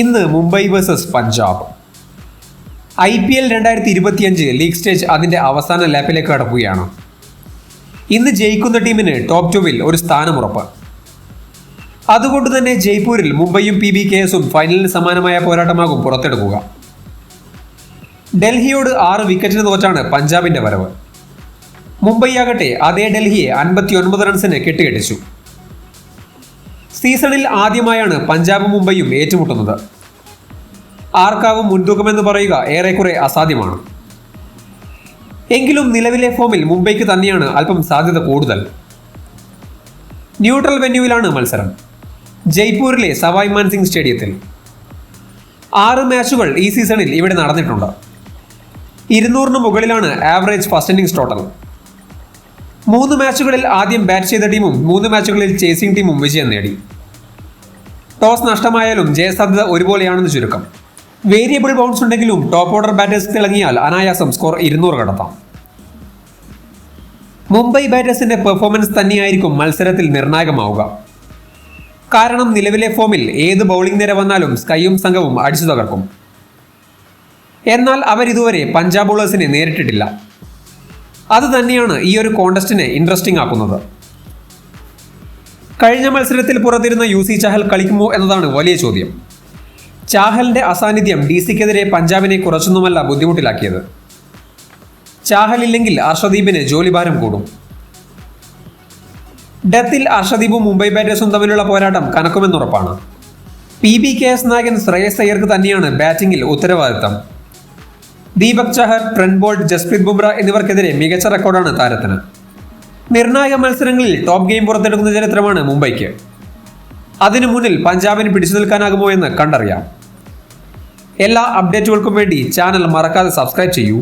ഇന്ന് Mumbai versus Punjab. I P L രണ്ടായിരത്തി ഇരുപത്തിയഞ്ച് ലീഗ് സ്റ്റേജ് അതിന്റെ അവസാന ലാപ്പിലേക്ക് കടക്കുകയാണ്. ഇന്ന് ജയിക്കുന്ന ടീമിന് ടോപ്പ് ടുവിൽ ഒരു സ്ഥാനമുറപ്പ്. അതുകൊണ്ട് തന്നെ ജയ്പൂരിൽ മുംബൈയും പി ബി കെ എസും ഫൈനലിന് സമാനമായ പോരാട്ടമാകും പുറത്തെടുക്കുക. ഡൽഹിയോട് ആറ് വിക്കറ്റിന് തോറ്റാണ് പഞ്ചാബിന്റെ വരവ്. മുംബൈ ആകട്ടെ അതേ ഡൽഹിയെ അൻപത്തി ഒൻപത് റൺസിന് കെട്ടുകെട്ടിച്ചു സീസണിൽ ആദ്യമായാണ് പഞ്ചാബും മുംബൈയും ഏറ്റുമുട്ടുന്നത്. ആർക്കാവും മുൻതൂക്കമെന്ന് പറയുക ഏറെക്കുറെ അസാധ്യമാണ്. എങ്കിലും നിലവിലെ ഫോമിൽ മുംബൈക്ക് തന്നെയാണ് അല്പം സാധ്യത കൂടുതൽ. ന്യൂട്രൽ വെന്യൂവിലാണ് മത്സരം. ജയ്പൂരിലെ സവായ് മാൻസിംഗ് സ്റ്റേഡിയത്തിൽ. ആറ് മാച്ചുകൾ ഈ സീസണിൽ ഇവിടെ നടന്നിട്ടുണ്ട്. ഇരുന്നൂറിന് മുകളിലാണ് ആവറേജ് ഫസ്റ്റ് ഇന്നിംഗ്സ് ടോട്ടൽ. മൂന്ന് മാച്ചുകളിൽ ആദ്യം ബാറ്റ് ചെയ്ത ടീമും മൂന്ന് മാച്ചുകളിൽ ചേസിംഗ് ടീമും വിജയം നേടി. ടോസ് നഷ്ടമായാലും ജയസാധ്യത ഒരുപോലെയാണെന്ന് ചുരുക്കം. വേരിയബിൾ ബൗൺസ് ഉണ്ടെങ്കിലും ടോപ്പ് ഓർഡർ ബാറ്റേഴ്സ് തിളങ്ങിയാൽ അനായാസം സ്കോർ ഇരുന്നൂറ് കടത്താം. മുംബൈ ബാറ്റേഴ്സിന്റെ പെർഫോമൻസ് തന്നെയായിരിക്കും മത്സരത്തിൽ നിർണായകമാവുക. കാരണം നിലവിലെ ഫോമിൽ ഏത് ബൗളിംഗ് നിര വന്നാലും സ്കൈയും സംഘവും അടിച്ചു തകർക്കും. എന്നാൽ അവർ ഇതുവരെ പഞ്ചാബ് ബോളേഴ്സിനെ നേരിട്ടിട്ടില്ല. അത് തന്നെയാണ് ഈ ഒരു കോണ്ടസ്റ്റിനെ ഇൻട്രസ്റ്റിംഗ് ആക്കുന്നത്. കഴിഞ്ഞ മത്സരത്തിൽ പുറത്തിരുന്ന യു സി ചഹൽ കളിക്കുമോ എന്നതാണ് വലിയ ചോദ്യം. ചാഹലിന്റെ അസാന്നിധ്യം ഡി സിക്കെതിരെ പഞ്ചാബിനെ കുറച്ചൊന്നുമല്ല ബുദ്ധിമുട്ടിലാക്കിയത്. ചാഹലില്ലെങ്കിൽ അർഷദീപിന് ജോലിഭാരം കൂടും. ഡത്തിൽ അർഷദീപും മുംബൈ ബാറ്റേഴ്സും തമ്മിലുള്ള പോരാട്ടം കനക്കുമെന്നുറപ്പാണ് പി ബി കെ എസ് നായകൻ ശ്രേയസ് അയ്യർക്ക് തന്നെയാണ് ബാറ്റിംഗിൽ ഉത്തരവാദിത്തം. Deepak Chahar Trent Boult Boult Jasprit Bumrah എന്നിവർക്കെതിരെ മികച്ച റെക്കോർഡാണ് താരത്തിന്. നിർണായക മത്സരങ്ങളിൽ ടോപ്പ് ഗെയിം പുറത്തെടുക്കുന്ന ചരിത്രമാണ് മുംബൈക്ക്. അതിനു മുന്നിൽ പഞ്ചാബിന് പിടിച്ചു നിൽക്കാനാകുമോ എന്ന് കണ്ടറിയാം. എല്ലാ അപ്ഡേറ്റുകൾക്കും വേണ്ടി ചാനൽ മറക്കാതെ സബ്സ്ക്രൈബ് ചെയ്യൂ.